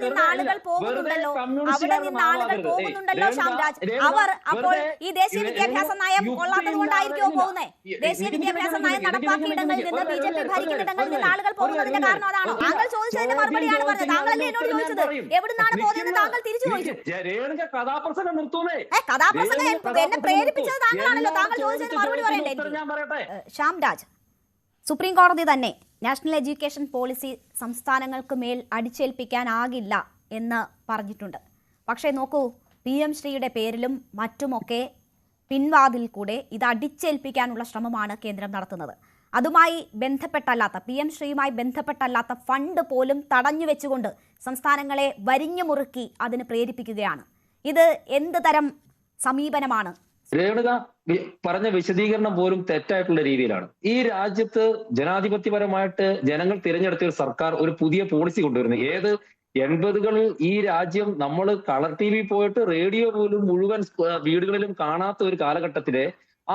നിന്ന് ആളുകൾ പോകുന്നുണ്ടല്ലോ. അവിടെ നിന്ന് ആളുകൾ പോകുന്നുണ്ടല്ലോ ശ്യാംരാജ് അവർ അപ്പോൾ ഈ ദേശീയ വിദ്യാഭ്യാസ നയം കൊള്ളാത്തത് കൊണ്ടായിരിക്കുമോ പോകുന്നത് ദേശീയ വിദ്യാഭ്യാസ നയം നടപ്പാക്കിയിടങ്ങളിൽ നിന്ന് ബി ജെ പി ഭരിക്കുന്നിടങ്ങളിൽ നിന്ന് ആളുകൾ പോകുന്നതിന്റെ കാരണം അതാണോ താങ്കൾ ചോദിച്ചതിന്റെ മറുപടിയാണ് പറഞ്ഞത്. താങ്കളല്ലേ എന്നോട് ചോദിച്ചത്? എവിടുന്നാണ് പോകുന്നത് താങ്കൾ തിരിച്ചു ചോദിച്ചു. കഥാപ്രസംഗം നിർത്തൂന്നേ. കഥാപ്രസംഗം എന്നെ- പ്രേരിപ്പിച്ചത് താങ്കളാണല്ലോ. താങ്കൾ ചോദിച്ചതിന് മറുപടി പറയണ്ടേ? ഉത്തരം സുപ്രീം കോടതി തന്നെ നാഷണൽ എഡ്യൂക്കേഷൻ പോളിസി സംസ്ഥാനങ്ങൾക്ക് മേൽ അടിച്ചേൽപ്പിക്കാനാകില്ല എന്ന് പറഞ്ഞിട്ടുണ്ട്. പക്ഷേ നോക്കൂ പി എം ശ്രീയുടെ പേരിലും മറ്റുമൊക്കെ പിൻവാതിൽ കൂടെ ഇത് അടിച്ചേൽപ്പിക്കാനുള്ള ശ്രമമാണ് കേന്ദ്രം നടത്തുന്നത്. അതുമായി ബന്ധപ്പെട്ടല്ലാത്ത പി എം ശ്രീയുമായി ബന്ധപ്പെട്ടല്ലാത്ത ഫണ്ട് പോലും തടഞ്ഞു വെച്ചുകൊണ്ട് സംസ്ഥാനങ്ങളെ വരിഞ്ഞു മുറുക്കി അതിന് പ്രേരിപ്പിക്കുകയാണ്. ഇത് എന്ത് തരം സമീപനമാണ്? രേണുക പറഞ്ഞ വിശദീകരണം പോലും തെറ്റായിട്ടുള്ള രീതിയിലാണ്. ഈ രാജ്യത്ത് ജനാധിപത്യപരമായിട്ട് ജനങ്ങൾ തിരഞ്ഞെടുത്ത ഒരു സർക്കാർ ഒരു പുതിയ പോളിസി കൊണ്ടുവരുന്നു. ഏത് എൺപതുകളിൽ ഈ രാജ്യം നമ്മൾ കളർ ടി വി പോയിട്ട് റേഡിയോ പോലും മുഴുവൻ വീടുകളിലും കാണാത്ത ഒരു കാലഘട്ടത്തിലെ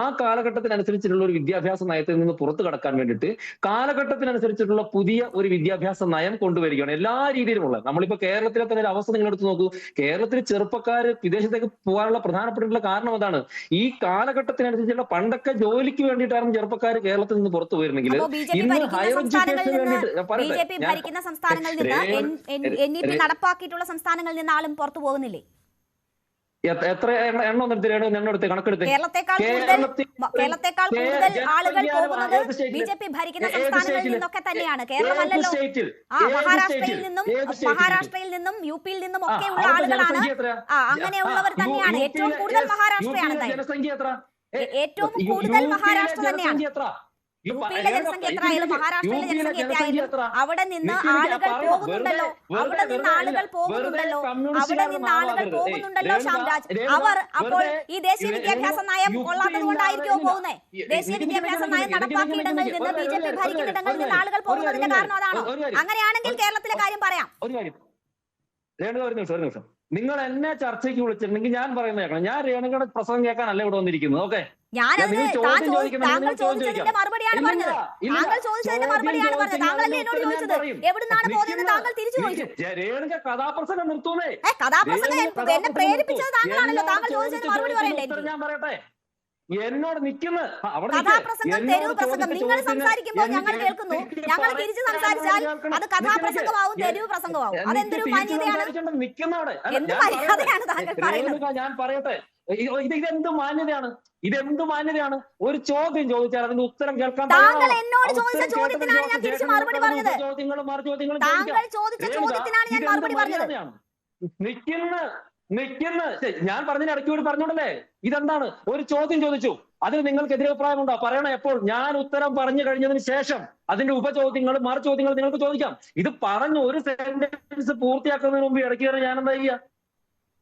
ആ കാലഘട്ടത്തിനനുസരിച്ചിട്ടുള്ള ഒരു വിദ്യാഭ്യാസ നയത്തിൽ നിന്ന് പുറത്തു കടക്കാൻ വേണ്ടിയിട്ട് കാലഘട്ടത്തിനനുസരിച്ചിട്ടുള്ള പുതിയ ഒരു വിദ്യാഭ്യാസ നയം കൊണ്ടുവരികയാണ് എല്ലാ രീതിയിലുമുള്ള. നമ്മളിപ്പോ കേരളത്തിലെ തന്നെ ഒരു അവസ്ഥ നിങ്ങൾ എടുത്തു നോക്കൂ. കേരളത്തിൽ ചെറുപ്പക്കാർ വിദേശത്തേക്ക് പോകാനുള്ള പ്രധാനപ്പെട്ടിട്ടുള്ള കാരണം അതാണ്. ഈ കാലഘട്ടത്തിനനുസരിച്ചുള്ള പണ്ടൊക്കെ ജോലിക്ക് വേണ്ടിയിട്ടായിരുന്നു ചെറുപ്പക്കാർ കേരളത്തിൽ നിന്ന് പുറത്തു പോയിരുന്നെങ്കിൽ ഇന്ന് ഹയർ എഡ്യൂക്കേഷൻ എഡ്യൂക്കേഷന് വേണ്ടിയിട്ട് ഭരിക്കുന്ന സംസ്ഥാനങ്ങളിൽ നിന്ന് നടപ്പാക്കിയിട്ടുള്ള സംസ്ഥാനങ്ങളിൽ നിന്ന് ആളും പുറത്തു പോകുന്നില്ലേ? എത്ര- എണ്ണ- എടുത്ത് കണക്കെടുത്ത്. കേരളത്തെക്കാൾ കൂടുതൽ ആളുകൾ പോകുന്നത് ബി ജെ പി ഭരിക്കുന്ന സംസ്ഥാനങ്ങളിൽ? നിന്നൊക്കെ തന്നെയാണ്. ഏത് കേരളമല്ലല്ലോ. ആ മഹാരാഷ്ട്രയിൽ നിന്നും മഹാരാഷ്ട്രയിൽ നിന്നും യു പിയിൽ നിന്നും ഒക്കെ ഒക്കെയുള്ള ആളുകളാണ്. ആ അങ്ങനെയുള്ളവർ തന്നെയാണ്. ഏറ്റവും കൂടുതൽ മഹാരാഷ്ട്രയാണ് ഏറ്റവും കൂടുതൽ മഹാരാഷ്ട്ര തന്നെയാണ്. ജനസംഖ്യ എത്ര? ഈ യു പ- പിയിലെ ഏതാ- ജനസംഖ്യ എത്രയായാലും മഹാരാഷ്ട്രയിലെ ജനസംഖ്യ എത്രയായാലും അവിടെ നിന്ന് ആളുകൾ. പോകുന്നുണ്ടല്ലോ അവിടെ നിന്ന് ആളുകൾ. പോകുന്നുണ്ടല്ലോ അവിടെ നിന്ന് ആളുകൾ പോകുന്നുണ്ടല്ലോ ശ്യാംരാജ് അവർ അപ്പോൾ ഈ ദേശീയ വിദ്യാഭ്യാസ നയം കൊള്ളാത്തത് കൊണ്ടായിരിക്കുമോ പോകുന്നത് ദേശീയ വിദ്യാഭ്യാസ നയം നടപ്പാക്കിയിടങ്ങളിൽ നിന്ന് ബി ജെ പി ഭരിക്കുന്നിടങ്ങളിൽ നിന്ന് ആളുകൾ പോകുന്നതിന്റെ കാരണം അതാണോ അങ്ങനെയാണെങ്കിൽ കേരളത്തിലെ കാര്യം പറയാം ഒരു കാര്യം ഒരു നിമിഷം ഒരു നിമിഷം നിങ്ങൾ എന്നെ ചർച്ചയ്ക്ക് വിളിച്ചിട്ടുണ്ടെങ്കിൽ ഞാൻ പറയുന്നത് കേൾക്കണം. ഞാൻ രേണുകയുടെ പ്രസംഗം കേൾക്കാനല്ല ഇവിടെ വന്നിരിക്കുന്നത്? ഓക്കെ? രേണുക കഥാപ്രസംഗം നിർത്തൂന്നേ കഥാപ്രസംഗം എന്നെ പ്രേരിപ്പിച്ചത് താങ്കളാണല്ലോ. താങ്കൾ ചോദിച്ചതിന് മറുപടി പറയണ്ടേ ഞാൻ പറയട്ടെ? എന്നോട് നിൽക്കുന്ന ആ, അവിടെ നിൽക്ക്. കഥാപ്രസംഗം തെരുവ് പ്രസംഗം. നിങ്ങൾ സംസാരിക്കുമ്പോൾ ഞങ്ങൾ കേൾക്കുന്നു. ഞങ്ങൾ തിരിച്ചു സംസാരിച്ചാൽ അത് കഥാപ്രസംഗമാവും. തെരുവ് പ്രസംഗമാവും. അതെന്തൊരു എന്ത് മര്യാദയാണ്. താങ്കൾ പറയുന്നത്? ഞാൻ പറയട്ടെ. ഇത് ഇത് ഇതെന്ത് മാന്യതയാണ്? ഇതെന്ത് മാന്യതയാണ്? ഒരു ചോദ്യം ചോദിച്ചാൽ അതിന്റെ ഉത്തരം കേൾക്കാൻ താങ്കൾ എന്നോട് ചോദിച്ച ചോദ്യത്തിനാണ് ഞാൻ തിരിച്ചു മറുപടി പറഞ്ഞത്. ചോദ്യങ്ങളും മറുചോദ്യങ്ങളും താങ്കൾ ചോദിച്ച ചോദ്യത്തിനാണ് ഞാൻ മറുപടി പറഞ്ഞത്? നിൽക്കുന്ന നിൽക്കുന്ന ഞാൻ പറഞ്ഞതിന് ഇടയ്ക്ക് കൂടി പറഞ്ഞോണ്ടല്ലേ ഇതെന്താണ്? ഒരു ചോദ്യം ചോദിച്ചു. അതിന് നിങ്ങൾക്ക് എതിരഭിപ്രായമുണ്ടോ പറയണം എപ്പോൾ? ഞാൻ ഉത്തരം പറഞ്ഞു കഴിഞ്ഞതിന് ശേഷം അതിന്റെ ഉപചോദ്യങ്ങൾ മറു ചോദ്യങ്ങൾ നിങ്ങൾക്ക് ചോദിക്കാം. ഇത് പറഞ്ഞു ഒരു സെന്റൻസ് പൂർത്തിയാക്കുന്നതിന് മുമ്പ് ഇടയ്ക്ക് കയറി ഞാൻ എന്താ ചെയ്യുക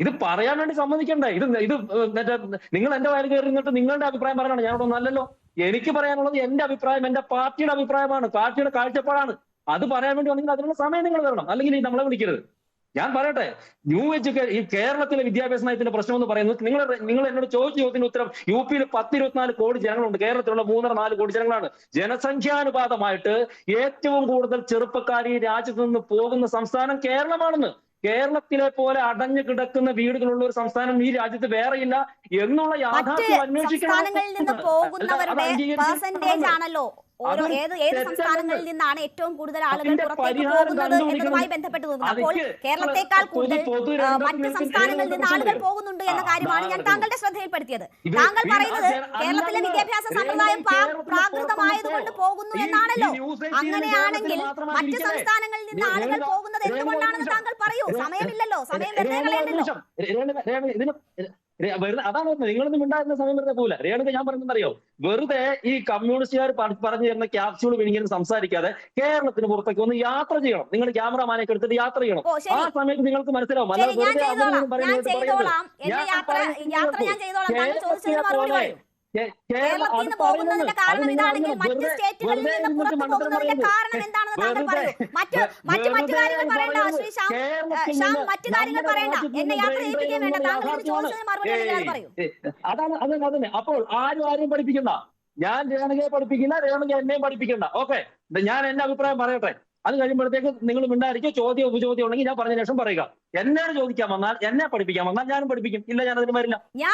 ഇത് പറയാൻ വേണ്ടി സമ്മതിക്കണ്ടേ? ഇത് ഇത് മറ്റേ നിങ്ങൾ എന്റെ വയൽ കയറി നിന്നിട്ട് നിങ്ങളുടെ അഭിപ്രായം പറയണം ഞാൻ ഒന്നല്ലല്ലോ. എനിക്ക് പറയാനുള്ളത് എന്റെ അഭിപ്രായം എന്റെ പാർട്ടിയുടെ അഭിപ്രായമാണ്. പാർട്ടിയുടെ കാഴ്ചപ്പാടാണ്. അത് പറയാൻ വേണ്ടി വന്നെങ്കിൽ അതിനുള്ള സമയം നിങ്ങൾ തരണം. അല്ലെങ്കിൽ നമ്മളെ വിളിക്കരുത്. ഞാൻ പറയട്ടെ ന്യൂ എഡ്യൂക്കേഷൻ ഈ കേരളത്തിലെ വിദ്യാഭ്യാസ നയത്തിന്റെ പ്രശ്നം എന്ന് പറയുന്നത് നിങ്ങൾ നിങ്ങൾ എന്നോട് ചോദിച്ച ചോദ്യത്തിന് ഉത്തരം യു പിയിൽ പത്ത് ഇരുപത്തിനാല് കോടി ജനങ്ങളുണ്ട് കേരളത്തിലുള്ള മൂന്നര നാല് കോടി ജനങ്ങളാണ്. ജനസംഖ്യാനുപാതമായിട്ട് ഏറ്റവും കൂടുതൽ ചെറുപ്പക്കാർ ഈ രാജ്യത്ത് നിന്ന് പോകുന്ന സംസ്ഥാനം കേരളമാണെന്ന്. കേരളത്തിലെ പോലെ അടഞ്ഞു കിടക്കുന്ന വീടുകളുള്ള ഒരു സംസ്ഥാനം ഈ രാജ്യത്ത് വേറെയില്ല എന്നുള്ള യാഥാർത്ഥ്യം അന്വേഷിക്കണം ഓരോ ഏത് ഏത് സംസ്ഥാനങ്ങളിൽ നിന്നാണ് ഏറ്റവും കൂടുതൽ ആളുകൾ പുറത്തേക്ക് പോകുന്നത് എന്നതുമായി ബന്ധപ്പെട്ട് നോക്കുന്നത് അപ്പോൾ കേരളത്തെക്കാൾ കൂടുതൽ മറ്റ് സംസ്ഥാനങ്ങളിൽ നിന്ന് ആളുകൾ പോകുന്നുണ്ട് എന്ന കാര്യമാണ് ഞാൻ താങ്കളുടെ ശ്രദ്ധയിൽപ്പെടുത്തിയത്. താങ്കൾ പറയുന്നത് കേരളത്തിലെ വിദ്യാഭ്യാസ സമ്പ്രദായം പ്രാകൃതമായതുകൊണ്ട് പോകുന്നു എന്നാണല്ലോ. അങ്ങനെയാണെങ്കിൽ മറ്റ്. സംസ്ഥാനങ്ങളിൽ നിന്ന് ആളുകൾ പോകുന്നത് എന്തുകൊണ്ടാണെന്ന് താങ്കൾ പറയൂ. സമയമില്ലല്ലോ. സമയം വെറുതെ കളയണ്ടല്ലോ. വെറുതെ അതാണ് പറഞ്ഞത്. നിങ്ങളൊന്നും ഉണ്ടായിരുന്ന സമയം വെറുതെ പോകില്ല രേണുക ഞാൻ പറഞ്ഞത് അറിയോ വെറുതെ ഈ കമ്മ്യൂണിസ്റ്റുകാർ പറഞ്ഞു തരുന്ന ക്യാപ്സ്യൂൾ വിണിങ്ങനെ സംസാരിക്കാതെ കേരളത്തിന് പുറത്തേക്ക് ഒന്ന് യാത്ര ചെയ്യണം. നിങ്ങൾ ക്യാമറമാനെ എടുത്തിട്ട് യാത്ര ചെയ്യണം. ആ സമയത്ത് നിങ്ങൾക്ക് മനസ്സിലാവും. അല്ലാതെ വെറുതെ അവരൊന്നും പറയുന്നത്. യാത്ര ഞാൻ ചെയ്തോളാം. കേരളത്തിൽ നിന്ന് പോകുന്നതിന്റെ കാരണം ഇതാണെങ്കിൽ മറ്റ് വെറുതെ- സ്റ്റേറ്റുകളിൽ വെറുതെ നിന്ന് ഇരുന്നിട്ട് പുറത്തു പോകുന്നതിന്റെ കാരണം എന്താണെന്ന് താങ്കൾ പറയൂ. മറ്റ് മറ്റ് മറ്റു കാര്യങ്ങൾ പറയണ്ട പറയുന്നത് ശ്രീ ശ്യാം ശ്യാം മറ്റു കാര്യങ്ങൾ പറയണ്ട. എന്നെ യാത്ര brain വേണ്ട. താങ്കൾ ഇത് ചോദിച്ചതിന് മറുപടി ആണെങ്കിൽ അത് പറയൂ. അതാണ് അതന്നെ അതന്നെ. അപ്പോൾ ആരും ആരും പഠിപ്പിക്കുന്ന. ഞാൻ രേണുകയെ പഠിപ്പിക്കില്ല രേണുക എന്നെയും പഠിപ്പിക്കണ്ട. ഓക്കെ. ഞാൻ എന്റെ അഭിപ്രായം പറയട്ടെ. അത് കഴിയുമ്പോഴത്തേക്ക് നിങ്ങൾ മിണ്ടായിരിക്കും ചോദ്യം ഉപചോദ്യം ഉണ്ടെങ്കിൽ ഞാൻ പറഞ്ഞ ശേഷം പറയുക. എന്നോട് ചോദിക്കാൻ വന്നാൽ എന്നെ പഠിപ്പിക്കാൻ വന്നാൽ ഞാനും പഠിപ്പിക്കും. ഇല്ല ഞാൻ അതിന് വരില്ല ഞാൻ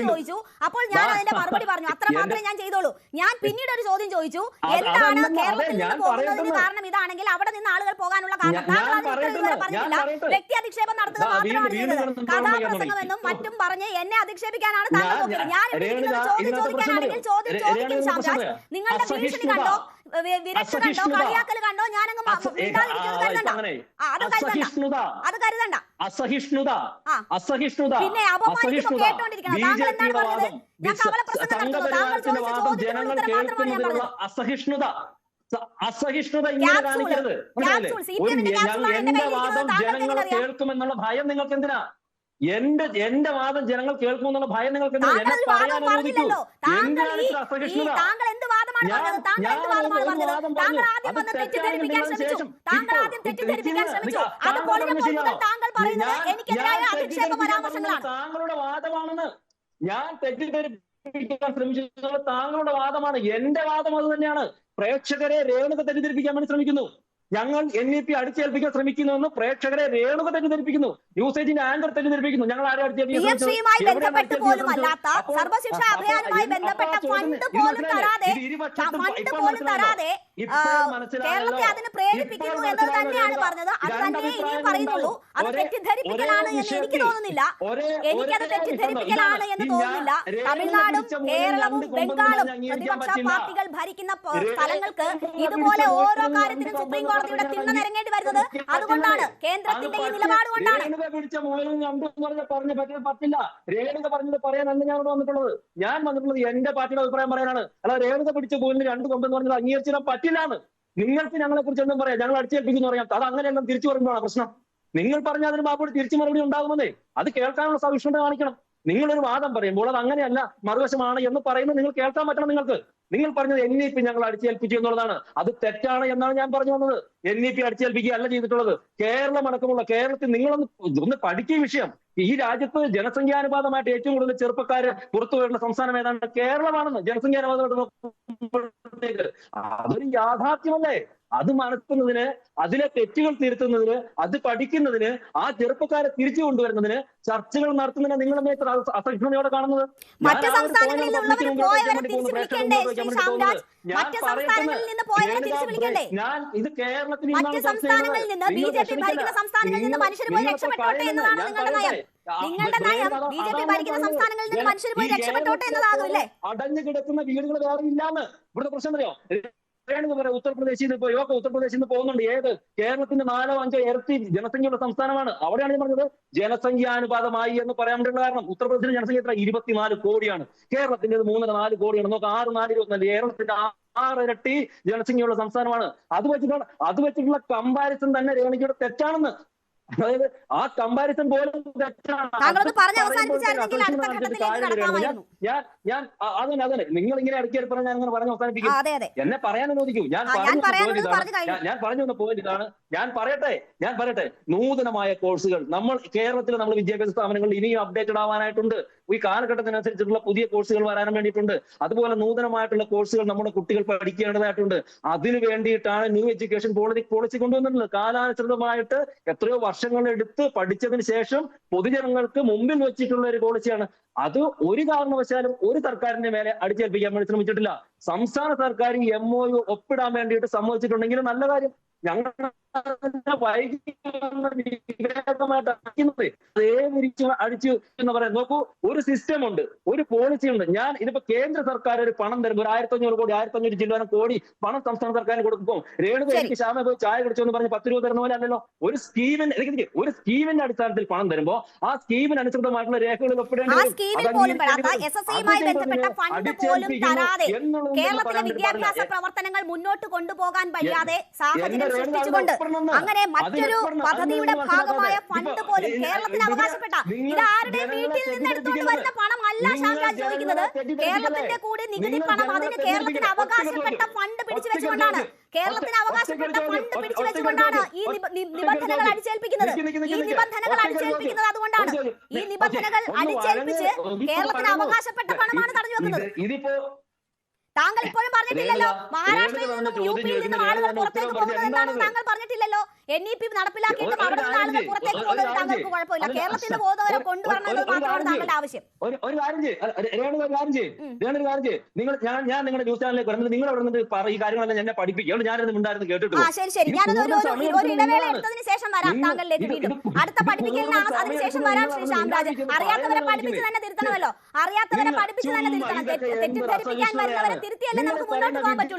ചോദിച്ചു. അപ്പോൾ ഞാൻ അതിന്റെ മറുപടി പറഞ്ഞു. അത്ര മാത്രമേ ഞാൻ ചെയ്തോളൂ. ഞാൻ പിന്നീട് ഒരു ചോദ്യം ചോദിച്ചു. എന്താണ് കേരളത്തിൽ നിന്ന് പോകുന്നതിന്. കാരണം ഇതാണെങ്കിൽ അവിടെ നിന്ന് ആളുകൾ പോകാനുള്ള കാരണം. താങ്കൾ അതിന് പറഞ്ഞില്ല വ്യക്തി അധിക്ഷേപം നടത്തുക മാത്രമാണ് ചെയ്തത്. കഥാപ്രസംഗമെന്നും മറ്റും പറഞ്ഞ് എന്നെ അധിക്ഷേപിക്കാനാണ് താങ്കൾ ഞാൻ- നോക്കിയത് ചോദ്യം ചോദിക്കാനാണെങ്കിൽ ചോദ്യം ചോദിക്കും നിങ്ങളുടെ ഭീഷണി കണ്ടോ വിരക്തി കണ്ടോ. കളിയാക്കൽ ഞാനങ്ങ് അത് കരുതണ്ട. അസഹിഷ്ണുത. അത് കരുതണ്ട. അസഹിഷ്ണുത. അസഹിഷ്ണുത. പിന്നെ കേട്ടോണ്ടിരിക്കണം. താങ്കൾ എന്താണ് പറഞ്ഞത്? ഞാൻ കവലപ്രസംഗം നടത്തുന്നു. താങ്കൾ ചോദിച്ച വാദം ചോദ്യത്തിനുള്ള ജനങ്ങൾ ഉത്തരം മാത്രമാണ് ഞാൻ പറഞ്ഞത്. അസഹിഷ്ണുത. അസഹിഷ്ണുത ഇങ്ങനെ കാണിക്കരുത്. പി ഒരു എന്റെ വാദം ജനങ്ങളെ ജനങ്ങൾ കേൾക്കുമെന്നുള്ള ഭയം നിങ്ങൾക്ക് എന്തിനാ എന്റെ എന്റെ വാദം ജനങ്ങൾ കേൾക്കുമെന്നുള്ള ഭയം നിങ്ങൾക്ക് എന്നെ പറയാൻ അനുവദിക്കൂ. എന്തിനാണ് ഇത്ര അസഹിഷ്ണുത? താങ്കളുടെ വാദമാണെന്ന് ഞാൻ തെറ്റിദ്ധരിപ്പിക്കാൻ ശ്രമിച്ചത് താങ്കളുടെ വാദമാണ്. എന്റെ വാദം അത് തന്നെയാണ്. പ്രേക്ഷകരെ രേണുക തെറ്റിദ്ധരിപ്പിക്കാൻ വേണ്ടി ശ്രമിക്കുന്നു. ഞങ്ങൾ എൻ ഇ പി അടിച്ചേൽപ്പിക്കാൻ ശ്രമിക്കുന്നുവെന്ന് പ്രേക്ഷകരെ രേണുക തെറ്റിദ്ധരിപ്പിക്കുന്നു. യൂസേജിന്റെ ആങ്കർ തെറ്റിദ്ധരിപ്പിക്കുന്നു. ഞങ്ങൾ ആരെ അടിച്ചേൽപ്പിക്കാൻ ബന്ധപ്പെട്ട് പോലും അല്ലാത്ത സർവശിക്ഷ അഭിയാനുമായി ബന്ധപ്പെട്ട അപ്പോൾ ഫണ്ട് ചോദ്യം- പോലും ഇത് തരാതെ ഫണ്ട് പോലും? കേരളത്തെ അതിന് പ്രേരിപ്പിക്കുന്നു ഇപ്പോൾ എന്നത് തന്നെയാണ് പറഞ്ഞത്. അത് രണ്ട് തന്നെ ഇനിയും അഭിപ്രായങ്ങൾ പറയുന്നുള്ളൂ. അത് തെറ്റിദ്ധരിപ്പിക്കലാണ് എന്ന് എനിക്ക് തോന്നുന്നില്ല. ഒരേ- എനിക്കത് ഒരേ തെറ്റിദ്ധരിപ്പിക്കലാണ് എന്ന് തോന്നുന്നില്ല. തമിഴ്നാടും കേരളവും ബംഗാളും പ്രതിപക്ഷ പാർട്ടികൾ ഭരിക്കുന്ന സ്ഥലങ്ങൾക്ക് ഇതുപോലെ ഓരോ കാര്യത്തിനും സുപ്രീം കോടതിയുടെ ഞാൻ തിണ്ണ നിരങ്ങേണ്ടി വരുന്നത് അതുകൊണ്ടാണ്. കേന്ദ്രത്തിന്റെ ഈ നിലപാട് കൊണ്ടാണ് പിടിച്ച മുകളിൽ രണ്ടു പറഞ്ഞ പറഞ്ഞ പറ്റില്ല പറ്റില്ല. രേണുക പറഞ്ഞത് പറയാനല്ല ഞാൻ ഇവിടെ വന്നിട്ടുള്ളത്. ഞാൻ വന്നിട്ടുള്ളത് എന്റെ പാർട്ടിയുടെ അഭിപ്രായം പറയാനാണ്. അല്ല രേണുക പിടിച്ച മുകളിൽ രണ്ട് കൊമ്പെന്ന് പറഞ്ഞത് അംഗീകരിച്ചിടാൻ പറ്റില്ലാന്ന്. നിങ്ങൾക്ക് ഞങ്ങളെ കുറിച്ച് എന്തും പറയാം. ഞങ്ങൾ അടിച്ചേൽപ്പിക്കുന്നു പറയാം. അത് അങ്ങനെയെല്ലാം തിരിച്ചു പറയുമ്പോഴാണ് പ്രശ്നം. നിങ്ങൾ പറഞ്ഞ അതിന് മറുപടി തിരിച്ചു മറുപടി ഉണ്ടാകുമെന്നേ. അത് കേൾക്കാനുള്ള സവിഷ്ണത കാണിക്കണം. നിങ്ങളൊരു വാദം പറയുമ്പോൾ അത് അങ്ങനെയല്ല മറുവശമാണ് എന്ന് പറയുന്നത് നിങ്ങൾ കേൾക്കാൻ പറ്റണം നിങ്ങൾക്ക്. നിങ്ങൾ പറഞ്ഞത് എൻ ഇ പി ഞങ്ങൾ അടിച്ചേൽപ്പിച്ചു എന്നുള്ളതാണ്. അത് തെറ്റാണ് എന്നാണ് ഞാൻ പറഞ്ഞു വന്നത്. എൻ ഇ പി അടിച്ചേൽപ്പിക്കുക അല്ല ചെയ്തിട്ടുള്ളത്. കേരളം അടക്കമുള്ള കേരളത്തിൽ നിങ്ങളൊന്ന് ഒന്ന് പഠിക്കുക വിഷയം. ഈ രാജ്യത്ത് ജനസംഖ്യാനുപാതമായിട്ട് ഏറ്റവും കൂടുതൽ ചെറുപ്പക്കാര് പുറത്തു വരുന്ന സംസ്ഥാനം ഏതാണ്? കേരളമാണെന്ന് ജനസംഖ്യാനുപാതമായിട്ട് അതൊരു യാഥാർത്ഥ്യമല്ലേ? അത് മനസ്സിന്നതിന് അതിലെ തെറ്റുകൾ തിരുത്തുന്നതിന് അത് പഠിക്കുന്നതിന് ആ ചെറുപ്പക്കാരെ തിരിച്ചു കൊണ്ടുവരുന്നതിന് ചർച്ചകൾ നടത്തുന്നതിന് നിങ്ങൾ എന്നെ അസഹിഷ്ണുതയോടെ കാണുന്നത്? മറ്റ് ഞാൻ സംസ്ഥാനങ്ങളിൽ ഇത് കേരളത്തിൽ നിന്നാണ് ചർച്ച ചെയ്യുന്നത്. നിങ്ങളുടെ നയം ബി ജെ പി ഭരിക്കുന്ന. സംസ്ഥാനങ്ങളിൽ നിന്ന് മനുഷ്യർ പോയി രക്ഷപ്പെട്ടോട്ടെ എന്നതാകുമല്ലേ? അടഞ്ഞു കിടക്കുന്ന വീടുകൾ വേറെ ഇല്ലാന്ന്. ഇവിടുത്തെ പ്രശ്നം അറിയോ? ഉത്തർപ്രദേശിൽ നിന്ന് പോയി ഓക്കെ ഉത്തർപ്രദേശിൽ നിന്ന് പോകുന്നുണ്ട്. ഏത്? കേരളത്തിന്റെ നാലോ അഞ്ചോ ഇരട്ടി ജനസംഖ്യയുള്ള സംസ്ഥാനമാണ്. അവിടെയാണ് ഞാൻ പറഞ്ഞത് ജനസംഖ്യാനുപാതമായി എന്ന് പറയാൻ വേണ്ടിയുള്ള കാരണം ഉത്തർപ്രദേശിന്റെ ജനസംഖ്യ എത്ര? ഇരുപത്തിനാല് കോടിയാണ്. കേരളത്തിന്റെ മൂന്നര നാല് കോടിയാണ്. നോക്ക് ആറ് നാല് ഇരുപത്തിനാല്. കേരളത്തിന്റെ ആറിരട്ടി ആറ് ഇരട്ടി ജനസംഖ്യയുള്ള സംസ്ഥാനമാണ്. അത് വെച്ചിട്ടുള്ള അത് വെച്ചിട്ടുള്ള കമ്പാരിസൺ തന്നെ രേണുകയുടെ തെറ്റാണെന്ന് അതായത് ആ കമ്പാരിസൺ പോലും തെറ്റാണ്. ഞാൻ ഞാൻ അതന്നെ അതന്നെ. നിങ്ങൾ ഇങ്ങനെ ഇടയ്ക്ക് പറഞ്ഞ ഞാൻ അങ്ങനെ പറഞ്ഞ് അവസാനിപ്പിക്കും. എന്നെ പറയാൻ അനുവദിക്കൂ ഞാൻ ഞാൻ പറഞ്ഞു വന്ന പോയിന്റ് ഇതാണ്. ഞാൻ പറയട്ടെ ഞാൻ പറയട്ടെ. നൂതനമായ കോഴ്സുകൾ നമ്മൾ കേരളത്തിലെ നമ്മൾ വിദ്യാഭ്യാസ സ്ഥാപനങ്ങളിൽ ഇനിയും അപ്ഡേറ്റഡ് ആവാനായിട്ടുണ്ട്. ഈ കാലഘട്ടത്തിനനുസരിച്ചിട്ടുള്ള പുതിയ കോഴ്സുകൾ വരാനും വേണ്ടിയിട്ടുണ്ട്. അതുപോലെ നൂതനമായിട്ടുള്ള കോഴ്സുകൾ നമ്മുടെ കുട്ടികൾ പഠിക്കേണ്ടതായിട്ടുണ്ട്. അതിനു വേണ്ടിയിട്ടാണ് ന്യൂ എഡ്യൂക്കേഷൻ പോളിസി പോളിസി കൊണ്ടുവന്നിട്ടുള്ളത്. കാലാനുസൃതമായിട്ട് എത്രയോ വർഷങ്ങളെടുത്ത് പഠിച്ചതിന് ശേഷം പൊതുജനങ്ങൾക്ക് മുമ്പിൽ വെച്ചിട്ടുള്ള ഒരു പോളിസിയാണ് അത് ഒരു കാരണവശാലും ഒരു സർക്കാരിന്റെ മേലെ അടിച്ചേൽപ്പിക്കാൻ വേണ്ടി ശ്രമിച്ചിട്ടില്ല. സംസ്ഥാന സർക്കാർ എം ഒ യു ഒപ്പിടാൻ വേണ്ടിയിട്ട് സമ്മതിച്ചിട്ടുണ്ടെങ്കിൽ നല്ല കാര്യം. ഞങ്ങൾ വിവേകമായിട്ട് അടിക്കുന്നത്. അതേ വിരിച്ച് അടിച്ചു എന്ന് പറയാം. നോക്കൂ ഒരു സിസ്റ്റം ഉണ്ട് ഒരു പോളിസി ഉണ്ട്. ഞാൻ ഇതിപ്പോ കേന്ദ്ര സർക്കാർ ഒരു പണം തരുമ്പോൾ ഒരു ആയിരത്തി അഞ്ഞൂറ് കോടി ആയിരത്തി അഞ്ഞൂറ് ജില്ലാ കോടി പണം സംസ്ഥാന സർക്കാരിന് കൊടുക്കുമ്പോൾ രേണുക. എനിക്ക് ശ്യാമ പോയി ചായ കുടിച്ചു എന്ന് പറഞ്ഞ് പത്ത് രൂപ തരുന്ന പോലെ അല്ലല്ലോ. ഒരു സ്കീമിന് ഒരു സ്കീമിന്റെ അടിസ്ഥാനത്തിൽ പണം തരുമ്പോ ആ സ്കീമിന് അനുസൃതമായിട്ടുള്ള രേഖകൾ ഒപ്പിടേണ്ടത് കേരളത്തിലെ വിദ്യാഭ്യാസ പ്രവർത്തനങ്ങൾ മുന്നോട്ട് കൊണ്ടുപോകാൻ വയ്യാതെ എന്റെ സാഹചര്യം രേണുക സൃഷ്ടിച്ചുകൊണ്ട് അങ്ങനെ മറ്റൊരു പദ്ധതിയുടെ ഭാഗമായ ഫണ്ട് പോലും കേരളത്തിന് അവകാശപ്പെട്ട ആരുടെ വീട്ടിൽ നിന്ന് എടുത്തുകൊണ്ട്. വരുന്ന പണം അല്ല ശാന്താജ് ചോദിക്കുന്നത്? കേരളത്തിന്റെ കൂടി നികുതി പണം അതിന് കേരളത്തിന് അവകാശപ്പെട്ട ഫണ്ട് പിടിച്ചു വെച്ചുകൊണ്ടാണ്. കേരളത്തിന് അവകാശപ്പെട്ട ഫണ്ട് പിടിച്ചു വെച്ചുകൊണ്ടാണ് ഈ നിബന്ധനകൾ അടിച്ചേൽപ്പിക്കുന്നത്. ഈ നിബന്ധനകൾ അടിച്ചേൽപ്പിക്കുന്നത് അതുകൊണ്ടാണ്. ഈ നിബന്ധനകൾ അടിച്ചേൽപ്പിച്ച്. കേരളത്തിന് അവകാശപ്പെട്ട പണമാണ് തടഞ്ഞു വെക്കുന്നത്. ഇതിപ്പോ താങ്കൾ ഇപ്പോഴും പറഞ്ഞിട്ടില്ലല്ലോ. മഹാരാഷ്ട്രയിൽ നിന്നും യു പിയിൽ നിന്നും ആളുകൾ പുറത്തേക്ക് പോകുന്നത് എന്താണെന്ന് താങ്കൾ പറഞ്ഞിട്ടില്ലല്ലോ. എൻ ഇ പി നടപ്പിലാക്കിയിട്ടും അവിടെ നിന്ന് ആളുകൾ പുറത്തേക്ക് പോകുന്നത് താങ്കൾക്ക് കുഴപ്പമില്ല. കേരളത്തിൽ നിന്ന് പോകുന്നവരെ കൊണ്ടുവരണമെന്നത് മാത്രമാണ് താങ്കളുടെ ആവശ്യം. ഒരു കാര്യം ചെയ്യ്. ഒരു കാര്യം ചെയ്യ്. നിങ്ങൾ ഞാൻ ഞാൻ നിങ്ങളുടെ ന്യൂസ് ചാനലിലേക്ക് വരുന്നത് നിങ്ങൾ അവിടെ നിന്ന് ഈ കാര്യങ്ങളെല്ലാം എന്നെ പഠിപ്പിക്കും. ഞാനത് ഉണ്ടായിരുന്നു കേട്ടിട്ട് ആ ശരി ശരി. ഞാനത് ഒരു ഇടവേള. എടുത്തതിന് ശേഷം വരാം താങ്കളിലേക്ക് വീണ്ടും. അടുത്ത ഇത് പഠിപ്പിക്കലിന് കൂടുതൽ അതിന് ശേഷം വരാം ശ്രീ നിങ്ങളാണ് അറിയാത്തവരെ പഠിപ്പിച്ച് തന്നെ. തിരുത്തണമല്ലോ അറിയാത്തവരെ പഠിപ്പിച്ച് തന്നെ തിരുത്തണം. തെറ്റിദ്ധരിപ്പിക്കാൻ വരുന്നവരെ. തിരുത്തിയല്ലേ നമുക്ക് മുന്നോട്ട് പോകാൻ പറ്റുള്ളൂ.